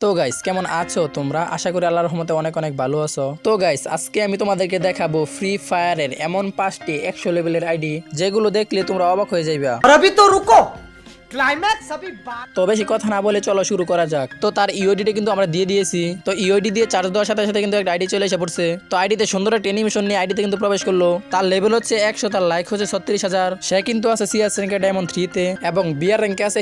তো গাইস কেমন আছো তোমরা? আশা করি আল্লাহর রহমতে অনেক অনেক ভালো আছো। তো গাইস আজকে আমি তোমাদেরকে দেখাবো ফ্রি ফায়ারের এমন পাঁচটি একশো লেভেলের আইডি যেগুলো দেখলে তোমরা অবাক হয়ে যাইবা। তো রুকো! তো বেশি কথা না বলে চলো শুরু করা যাক। তো তার কিন্তু আমরা দিয়ে দিয়েছি। তো দিয়ে চার্জ দেওয়ার সাথে সাথে কিন্তু একটা আইডি চলে এসে পড়ছে। তো আইডিতে সুন্দর একটা নিয়ে আইডিতে কিন্তু প্রবেশ করল। তার লেভেল হচ্ছে একশো, তার লাইক হচ্ছে ছত্রিশ হাজার। সে কিন্তু আছে সিএস র্যাঙ্কে ডায়মন্ড থ্রিতে এবং র্যাঙ্কে আছে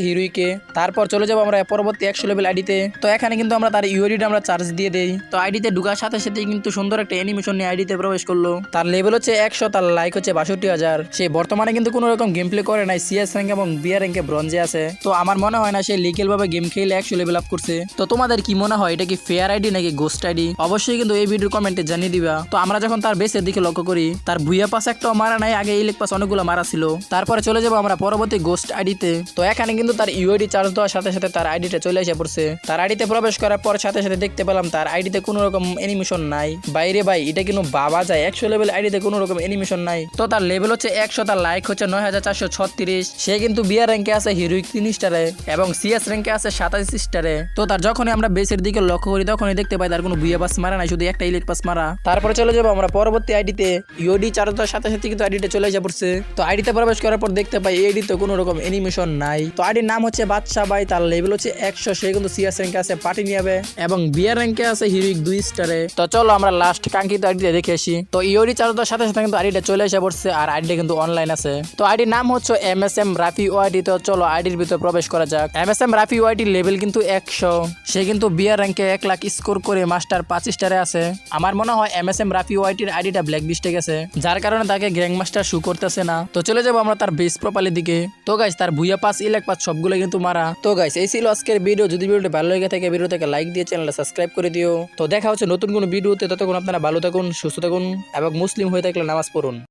তারপর চলে যাব আমরা পরবর্তী একশো লেভেল আইডিতে তো। এখানে কিন্তু আমরা তার ইউআইডিটা আমরা চার্জ দিয়ে দেই। তো আইডিতে ঢুকার সাথে সাথে কিন্তু সুন্দর একটা অ্যানিমেশন নিয়ে আইডিতে প্রবেশ করল। তার লেভেল হচ্ছে একশো, তার লাইক হচ্ছে বাষট্টি হাজার। সে বর্তমানে কিন্তু কোনো রকম গেম প্লে করে নাই। সিএস র্যাঙ্ক এবং বিআর র্যাঙ্কে ব্রঞ্জে আছে, তো আমার মনে হয় না সে লিগেল ভাবে গেম খেলে একশো লেভেল আপ করছে। তো তোমাদের কি মনে হয়, এটা কি ফেয়ার আইডি নাকি গোস্ট আইডি অবশ্যই কিন্তু এই ভিডিওর কমেন্টে জানিয়ে দিবা। তো আমরা যখন তার বেসের দিকে লক্ষ্য করি, তার ভুইয়া পাস একটাও মারা নাই, আগে ইলেক পাস অনেকগুলো মারা ছিল। তারপরে চলে যাব আমরা পরবর্তী গোস্ট আইডিতে তো এখানে কিন্তু তার ইউআইডি চার্জ দেওয়ার সাথে সাথে তার আইডিটা চলে এসে পড়ছে। তার আইডিতে প্রবেশ করার পর সাথে সাথে দেখতে পেলাম তার আইডিতে কোনো রকম অ্যানিমেশন নাই। বাইরে ভাই, এটা কিন্তু বাবা যায় একশো লেভেল আইডিতে কোনো রকম অ্যানিমেশন নাই। তো তার লেভেল হচ্ছে একশো, তার লাইক হচ্ছে নয় হাজার চারশো ছত্রিশ। সে কিন্তু বিয়ার র্যাঙ্কে আছে হিরোইক তিন স্টারে এবং সিএস র্যাঙ্কে আছে সাতাশ স্টারে। তো তার যখনই আমরা বেসের দিকে লক্ষ্য করি, তখনই দেখতে পাই তার কোনো বুয়া পাস মারা নাই, শুধু একটা ইলেক পাস মারা। তারপরে চলে যাব আমরা পরবর্তী আইডিতে ইওডি চার্জ দেওয়ার সাথে সাথে কিন্তু আইডিটা চলে এসে পড়ছে। তো আইডিতে প্রবেশ করার পর দেখতে পাই এডিতে কোনো রকম অ্যানিমেশন নাই। তো আইডির নাম হচ্ছে বাদশা বাই তার লেভেল হচ্ছে একশো, সে কিন্তু সিএস র্যাঙ্কে আছে, পার্টি নিয়ে এবং বিয়ার র্যাঙ্কে আছে হিরোইক দুই স্টারে। তো চলো আমরা লাস্ট কাঙ্ক্ষিত আইডিতে দেখে আসি। তো ইওডি চার্জ দেওয়ার সাথে সাথে কিন্তু আইডিটা চলে এসে পড়ছে, আর আইডিটা কিন্তু অনলাইন আছে। তো আইডির নাম হচ্ছে M S M Rafi YD তো চলো আইডির ভিতরে প্রবেশ করা যাক। M S M Rafi ওয়াইডির level কিন্তু একশো। সে কিন্তু বিয়ার র্যাঙ্কে এক লাখ স্কোর করে মাস্টার পাঁচ স্টারে আছে। আমার মনে হয় এম এস এম রাফি ওয়াইটির আইডিটা ব্ল্যাক লিস্টে গেছে। যার কারণে তাকে গ্যাং মাস্টার শু করতেছে না। তো চলে যাব আমরা তার বেস প্রোফাইলের দিকে। তো গাইস তার ভুইয়া পাস ইলেক পাস সবগুলো কিন্তু মারা। তো গাইস এই ছিল আজকের ভিডিও যদি ভিডিওটা ভালো লেগে থাকে ভিডিও থেকে লাইক দিয়ে চ্যানেলটা সাবস্ক্রাইব করে দিও। তো দেখা হচ্ছে নতুন কোনো ভিডিওতে ততক্ষণ আপনারা ভালো থাকুন, সুস্থ থাকুন এবং মুসলিম হয়ে থাকলে নামাজ পড়ুন।